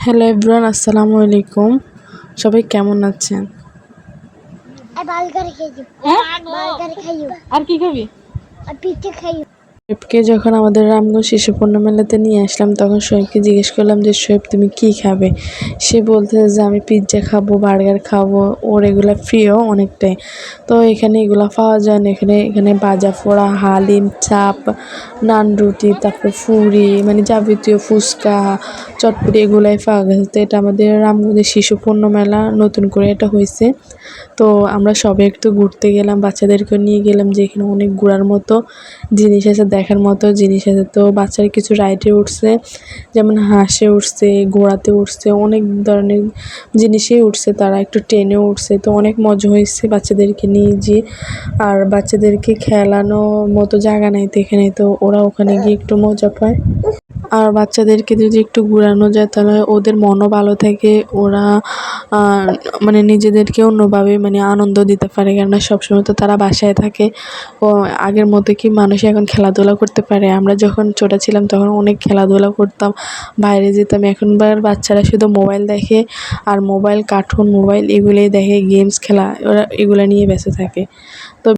Hello everyone আসসালামু আলাইকুম। সবাই কেমন আছেন? আর হ্যাঁ? আর কি খাবি? আর পিঠে খাইও। শোয়েবকে যখন আমাদের রামগঞ্জ শিশু পণ্য মেলাতে নিয়ে আসলাম, তখন শোয়েবকে জিজ্ঞেস করলাম যে শোয়েব তুমি কি খাবে? সে বলতে যে, আমি পিৎজা খাব বার্গার খাব, ওর এগুলো ফ্রিও অনেকটাই। তো এখানে এগুলো পাওয়া যায় না। এখানে এখানে বাজা পোড়া, হালিম, চাপ, নান রুটি, তারপর ফুরি মানে যাবতীয় ফুচকা, চটপটি এগুলাই পাওয়া গেছে। তো এটা আমাদের রামগঞ্জের শিশু পণ্য মেলা নতুন করে এটা হয়েছে। তো আমরা সবাই একটু ঘুরতে গেলাম বাচ্চাদেরকে নিয়ে গেলাম যে, এখানে অনেক ঘোরার মতো জিনিস আছে। দেখার মতো জিনিস আছে। তো বাচ্চারা কিছু রাইডে উঠছে, যেমন হাঁসে উঠছে, ঘোড়াতে উঠছে, অনেক ধরনের জিনিসেই উঠছে তারা, একটু ট্রেনেও উঠছে। তো অনেক মজা হয়েছে বাচ্চাদেরকে নিয়ে গিয়ে আর বাচ্চাদেরকে খেলানো মতো জায়গা নাই তো এখানে, তো ওরা ওখানে গিয়ে একটু মজা পায়। আর বাচ্চাদেরকে যদি একটু ঘুরানো যায়, তাহলে ওদের মনও ভালো থাকে, ওরা মানে নিজেদেরকে অন্যভাবে মানে আনন্দ দিতে পারে। কেননা সবসময় তো তারা বাসায় থাকে। আগের মতো কি মানুষ এখন খেলাধুলা করতে পারে। আমরা যখন ছোটো ছিলাম তখন অনেক খেলাধুলা করতাম। বাইরে যেতাম। এখনকার বাচ্চারা শুধু মোবাইল দেখে আর মোবাইল, কার্টুন, মোবাইল এগুলোই দেখে, গেমস খেলা, ওরা এগুলো নিয়ে ব্যস্ত থাকে।